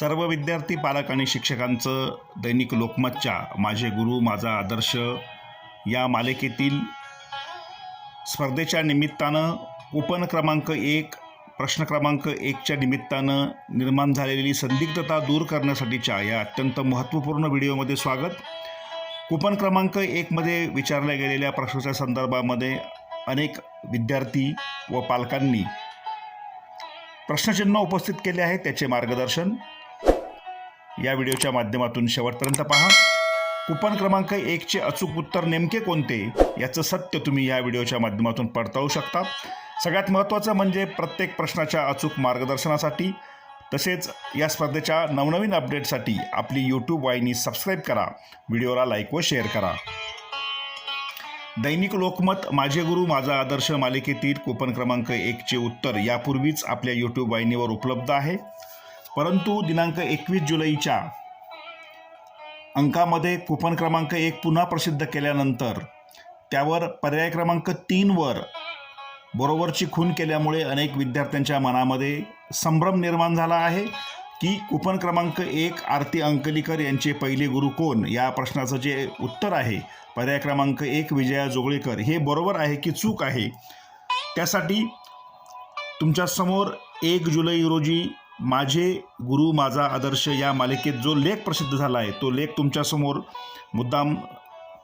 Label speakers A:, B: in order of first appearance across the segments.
A: सर्व विद्यार्थी पालक आणि शिक्षकांचं दैनिक लोकमतच्या माझे गुरु माझा आदर्श या मालिकेतील स्पर्धेच्या निमित्तानं कुपन क्रमांक एक प्रश्न क्रमांक एकच्या निमित्तानं निर्माण झालेली संदिग्धता दूर करण्यासाठीच्या या अत्यंत महत्त्वपूर्ण व्हिडिओमध्ये स्वागत. कुपन क्रमांक एकमध्ये विचारल्या गेलेल्या प्रश्नाच्या संदर्भामध्ये अनेक विद्यार्थी व पालकांनी प्रश्नचिन्ह उपस्थित केले आहे त्याचे मार्गदर्शन या व्हिडिओच्या माध्यमातून शेवटपर्यंत पहा. कुपन क्रमांक एकचे अचूक उत्तर नेमके कोणते? याचं सत्य तुम्ही या व्हिडिओच्या माध्यमातून पडताळू शकता. सगळ्यात महत्त्वाचं म्हणजे प्रत्येक प्रश्नाच्या अचूक मार्गदर्शनासाठी तसेच या स्पर्धेच्या नवनवीन अपडेटसाठी आपली यूट्यूब वाहिनी सबस्क्राईब करा व्हिडिओला लाईक व शेअर करा. दैनिक लोकमत माझे गुरु माझा आदर्श मालिकेतील कुपन क्रमांक एकचे उत्तर यापूर्वीच आपल्या यूट्यूब वाहिनीवर उपलब्ध आहे. परंतु दिनांक एकवीस जुलैच्या अंकामध्ये कुपन क्रमांक एक पुन्हा प्रसिद्ध केल्यानंतर त्यावर पर्याय क्रमांक तीनवर बरोबरची खून केल्यामुळे अनेक विद्यार्थ्यांच्या मनामध्ये संभ्रम निर्माण झाला आहे की कुपन क्रमांक एक आरती अंकलीकर यांचे पहिले गुरु कोण? या प्रश्नाचं जे उत्तर आहे पर्याय क्रमांक एक विजया जोगळेकर हे बरोबर आहे की चूक आहे? त्यासाठी तुमच्यासमोर एक जुलै रोजी माझे गुरु माझा आदर्श या मालिकेत जो लेख प्रसिद्ध झाला आहे तो लेख तुमच्यासमोर मुद्दाम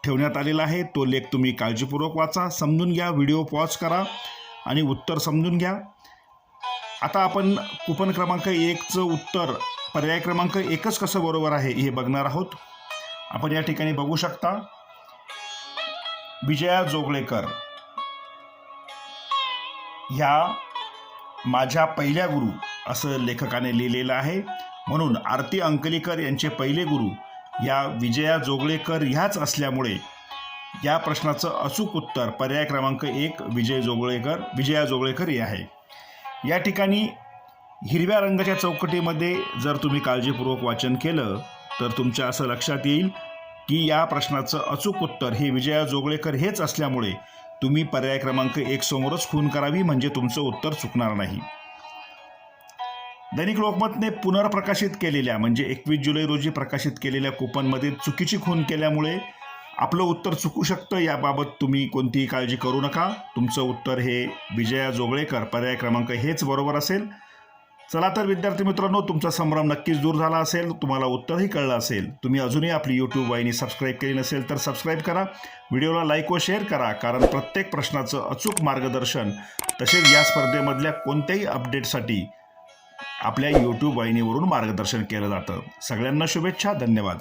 A: ठेवण्यात आलेला आहे. तो लेख तुम्ही काळजीपूर्वक वाचा समजून घ्या व्हिडिओ पॉज करा आणि उत्तर समजून घ्या. आता आपण कुपन क्रमांक एकचं उत्तर पर्याय क्रमांक एकच कसं बरोबर आहे हे बघणार आहोत. आपण या ठिकाणी बघू शकता. विजया जोगळेकर ह्या माझ्या पहिल्या गुरु. असं लेखकाने लिहिलेलं आहे. म्हणून आरती अंकलीकर यांचे पहिले गुरु या विजया जोगळेकर ह्याच असल्यामुळे या प्रश्नाचं अचूक उत्तर पर्याय क्रमांक एक विजय जोगळेकर विजया जोगळेकर हे आहे. या ठिकाणी हिरव्या रंगाच्या चौकटीमध्ये जर तुम्ही काळजीपूर्वक वाचन केलं तर तुमच्या असं लक्षात येईल की या प्रश्नाचं अचूक उत्तर हे विजया जोगळेकर हेच असल्यामुळे तुम्ही पर्याय क्रमांक एक समोरच खून करावी म्हणजे तुमचं उत्तर चुकणार नाही. दैनिक लोकमतने पुनर्प्रकाशित केलेल्या म्हणजे एकवीस जुलै रोजी प्रकाशित केलेल्या कुपनमध्ये चुकीची खून केल्यामुळे आपलं उत्तर चुकू शकतं याबाबत तुम्ही कोणतीही काळजी करू नका. तुमचं उत्तर हे विजया जोगळेकर पर्याय क्रमांक हेच बरोबर असेल. चला तर विद्यार्थी मित्रांनो तुमचा संभ्रम नक्कीच दूर झाला असेल. तुम्हाला उत्तरही कळलं असेल. तुम्ही अजूनही आपली यूट्यूब वाहिनी सबस्क्राईब केली नसेल तर सबस्क्राईब करा. व्हिडिओला लाईक व शेअर करा कारण प्रत्येक प्रश्नाचं अचूक मार्गदर्शन तसेच या स्पर्धेमधल्या कोणत्याही अपडेटसाठी आपल्या यूट्यूब वाहिनीवरून मार्गदर्शन केलं जातं. सगळ्यांना शुभेच्छा धन्यवाद.